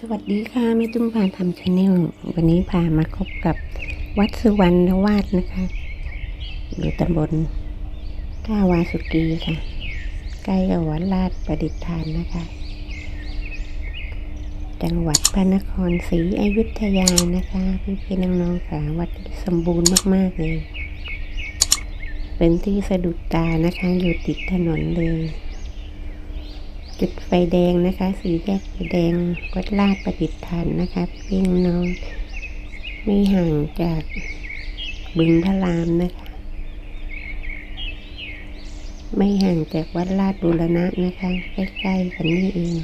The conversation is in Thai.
สวัสดีค่ะแม่ตุ้มพาทำชาแนลวันนี้พามาพบกับวัดสุวรรณวาดนะคะอยู่ตำบลท่าวาสุกีค่ะ ใกล้กับวัดลาดประดิษฐานนะคะ จังหวัดพระนครศรีอยุธยานะคะ พี่พี่น้องๆค่ะวัดสมบูรณ์มากๆเลย เป็นที่สะดุดตานะคะอยู่ติดถนนเลย จุดไฟแดงนะคะสีแยกไฟแดงวัดลาดประดิษฐานนะคะพี่น้อง ไม่ห่างจากบึงพระรามนะคะ ไม่ห่างจากวัดลาดบูรณะนะคะ ใกล้ๆกันนี่เอง